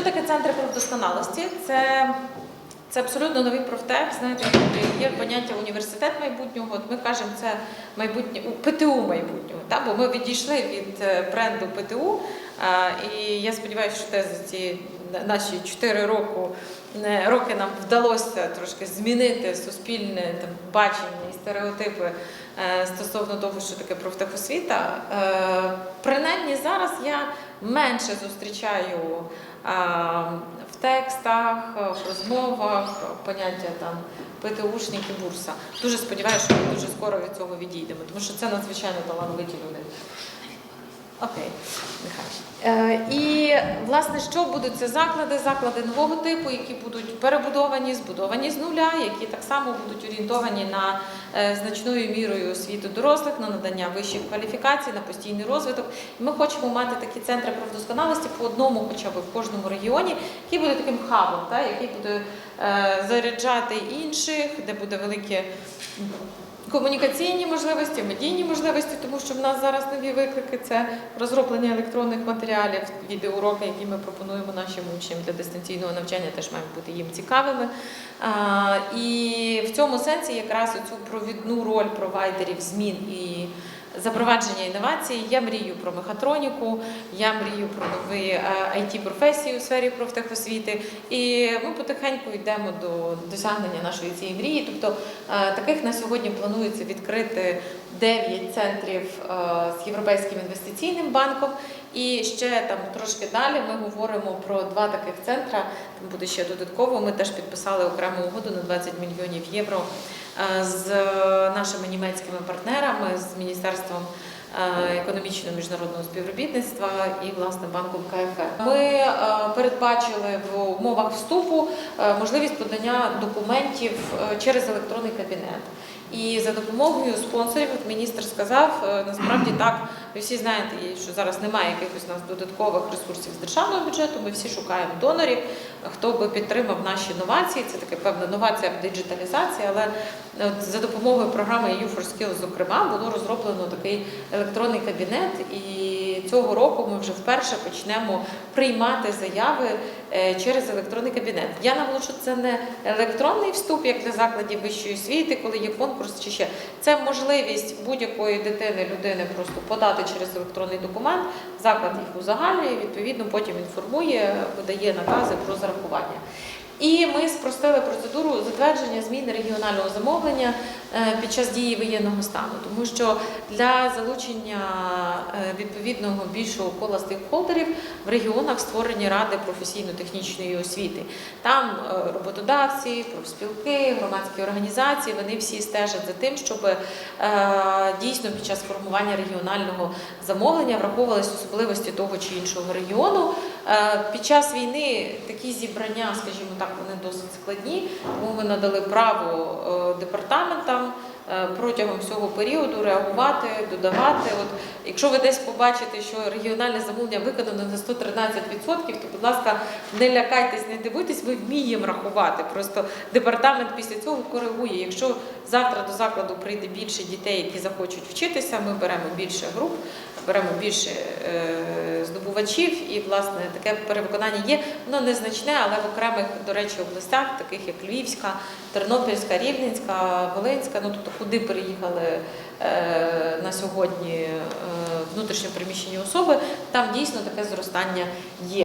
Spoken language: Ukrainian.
Що таке центри профдосконалості? Це, це абсолютно новий профтех. Знаєте, є поняття університет майбутнього. От ми кажемо, це майбутнє ПТУ майбутнього. Та? Бо ми відійшли від е, бренду ПТУ. І я сподіваюся, що те за ці наші 4 роки, роки нам вдалося трошки змінити суспільне там, бачення і стереотипи е, стосовно того, що таке профтехосвіта. Я менше зустрічаю в текстах, в розмовах поняття там ПТУшники, бурса. Дуже сподіваюся, що ми дуже скоро від цього відійдемо, тому що це надзвичайно талановиті люди. Окей, нехай. Е, і власне, що будуть це заклади? Заклади нового типу, які будуть перебудовані, збудовані з нуля, які так само будуть орієнтовані на е, значною мірою освіту дорослих, на надання вищих кваліфікацій, на постійний розвиток. І ми хочемо мати такі центри профдосконалості по одному, хоча б в кожному регіоні, який буде таким хабом, та, який буде е, заряджати інших, де буде велике комунікаційні можливості, медійні можливості, тому що в нас зараз нові виклики це розроблення електронних матеріалів, відеоуроки, які ми пропонуємо нашим учням для дистанційного навчання, теж мають бути їм цікавими. І в цьому сенсі якраз цю провідну роль провайдерів змін і запровадження інновацій. Я мрію про мехатроніку, я мрію про нові it професії у сфері профтехосвіти. І ми потихеньку йдемо до досягнення нашої цієї мрії. Тобто е, таких на сьогодні планується відкрити 9 центрів е, з Європейським інвестиційним банком. І ще там трошки далі ми говоримо про два таких центра. Там буде ще додатково. Ми теж підписали окрему угоду на 20 мільйонів євро е, з нашими німецькими партнерами, з міністерством. Е, Економічного міжнародного співробітництва і власне банком КФР. Ми е, передбачили в умовах вступу е, можливість подання документів через електронний кабінет. І за допомогою спонсорів, міністр сказав, насправді так, ви всі знаєте, що зараз немає якихось нас додаткових ресурсів з державного бюджету. Ми всі шукаємо донорів, хто би підтримав наші новації. Це така певна новація в диджиталізації, але за допомогою програми EU for Skills, зокрема, було розроблено такий електронний кабінет. І цього року ми вже вперше почнемо приймати заяви е, через електронний кабінет. Я наголошу, це не електронний вступ, як для закладів вищої освіти, коли є конкурс чи ще. Це можливість будь-якої дитини, людини просто подати через електронний документ, заклад їх узагальнює, відповідно потім інформує, видає накази про зарахування. І ми спростили процедуру затвердження зміни регіонального замовлення е, під час дії воєнного стану, тому що для залучення е, відповідного більшого кола стейкхолдерів в регіонах створені ради професійно-технічної освіти. Там е, роботодавці, профспілки, громадські організації вони всі стежать за тим, щоб дійсно під час формування регіонального замовлення враховувалися особливості того чи іншого регіону. Під час війни такі зібрання, скажімо так, вони досить складні, тому ми надали право е, департаментам е, протягом всього періоду реагувати, додавати. От, якщо ви десь побачите, що регіональне замовлення виконано на 113%, то, будь ласка, не лякайтесь, не дивуйтесь, ми вміємо рахувати. Просто департамент після цього коригує. Якщо завтра до закладу прийде більше дітей, які захочуть вчитися, ми беремо більше груп, беремо більше е, здобувачів, і власне таке перевиконання є. Воно незначне, але в окремих, до речі, областях, таких як Львівська, Тернопільська, Рівненська, Волинська, ну тобто куди переїхали е, на сьогодні е, внутрішньо переміщені особи, там дійсно таке зростання є.